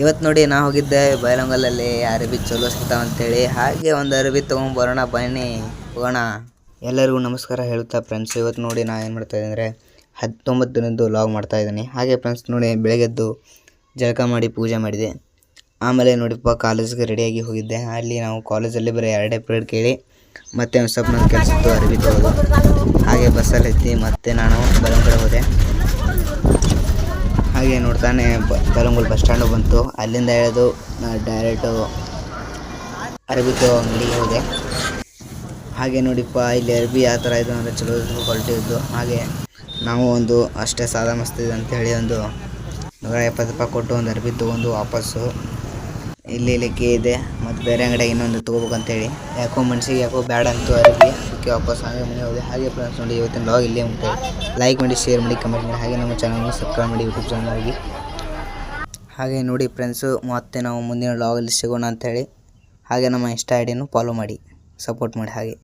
ಇವತ್ತು ನೋಡಿ ನಾ ಹೋಗಿದ್ದೆ ಬೈಲಂಗಲಲ್ಲಿ ಅರಬಿ ಚಲೋ ಅಂತೇಳಿ. ಹಾಗೆ ಒಂದು ಅರಬಿ ತೊಗೊಂಬರೋಣ, ಬನ್ನಿ ಹೋಗೋಣ. ಎಲ್ಲರಿಗೂ ನಮಸ್ಕಾರ ಹೇಳುತ್ತಾ ಫ್ರೆಂಡ್ಸ್ ಇವತ್ತು ನೋಡಿ ನಾ ಏನು ಇದ್ದೀನಿ ಅಂದರೆ ಹತ್ತೊಂಬತ್ತು ದಿನದ್ದು ಲಾಗ್ ಮಾಡ್ತಾ ಇದ್ದೀನಿ. ಹಾಗೆ ಫ್ರೆಂಡ್ಸ್ ನೋಡಿ ಬೆಳಗ್ಗೆದ್ದು ಜಳಕ ಮಾಡಿ ಪೂಜೆ ಮಾಡಿದೆ. ಆಮೇಲೆ ನೋಡಿಪ್ಪ ಕಾಲೇಜ್ಗೆ ರೆಡಿಯಾಗಿ ಹೋಗಿದ್ದೆ. ಅಲ್ಲಿ ನಾವು ಕಾಲೇಜಲ್ಲಿ ಬರೀ ಎರಡೇ ಪೀರಿಯಡ್ ಕೇಳಿ ಮತ್ತೆ ಒಂದು ಸ್ವಲ್ಪ ನನ್ನ ಕೆಲಸ ಅರಬಿ ತೊಗೊಳ್ಳೋದು ಹಾಗೆ ಬಸ್ಸಲ್ಲಿ ಹತ್ತಿ ಮತ್ತೆ ನಾನು ಬಲಂಗಡೆ ಹೋದೆ. ಹಾಗೆ ನೋಡ್ತಾನೆ. ಬಲಂಗುಲ್ ಬಸ್ ಸ್ಟ್ಯಾಂಡು ಬಂತು. ಅಲ್ಲಿಂದ ನಾನು ಡೈರೆಕ್ಟು ಅರಬಿತು ಅಂಗಡಿಗೆ ಹೋದೆ. ಹಾಗೆ ನೋಡಿಪ್ಪ, ಇಲ್ಲಿ ಅರಬಿ ಯಾವ ಥರ ಇದು ಅಂದರೆ ಚಲೋ ಕ್ವಾಲಿಟಿ ಇದ್ದು ಹಾಗೆ ನಾವು ಒಂದು ಅಷ್ಟೇ ಸಾದಾ ಮಸ್ತಿದೆ ಇದೆ ಅಂತ ಹೇಳಿ ಒಂದು ನೂರ ಎಪ್ಪತ್ತು ರೂಪಾಯಿ ಕೊಟ್ಟು ಒಂದು ಅರಬಿ ತೊಗೊಂಡು ವಾಪಸ್ಸು. ಇಲ್ಲಿ ಇಲ್ಲಿಕ್ಕೆ ಇದೆ ಮತ್ತು ಬೇರೆ ಅಂಗಡಿಯಾಗ ಇನ್ನೊಂದು ತೊಗೋಬೇಕಂತೇಳಿ. ಯಾಕೋ ಮನ್ಸಿಗೆ ಯಾಕೋ ಬೇಡ ಅಂತ ಅದಕ್ಕೆ ಅದಕ್ಕೆ ವಾಪಸ್ ಹಾಗೆ ಮನೆ ಹೋದೆ. ಹಾಗೆ ಫ್ರೆಂಡ್ಸ್ ನೋಡಿ ಇವತ್ತಿನ ಲಾಗ್ ಇಲ್ಲೇ ಉಂಟು. ಲೈಕ್ ಮಾಡಿ ಶೇರ್ ಮಾಡಿ ಕಮೆಂಟ್ ಮಾಡಿ. ಹಾಗೆ ನಮ್ಮ ಚಾನಲ್ನ ಸಬ್ಸ್ಕ್ರೈಬ್ ಮಾಡಿ ಯೂಟ್ಯೂಬ್ ಚಾನಲ್ಗೆ ಹಾಗೆ ನೋಡಿ ಫ್ರೆಂಡ್ಸು ಮತ್ತೆ ನಾವು ಮುಂದಿನ ಲಾಗಲ್ಲಿ ಸಿಗೋಣ ಅಂಥೇಳಿ ಹಾಗೆ ನಮ್ಮ ಇನ್ಸ್ಟಾ ಐ ಡಿನೂ ಫಾಲೋ ಮಾಡಿ. ಸಪೋರ್ಟ್ ಮಾಡಿ ಹಾಗೆ.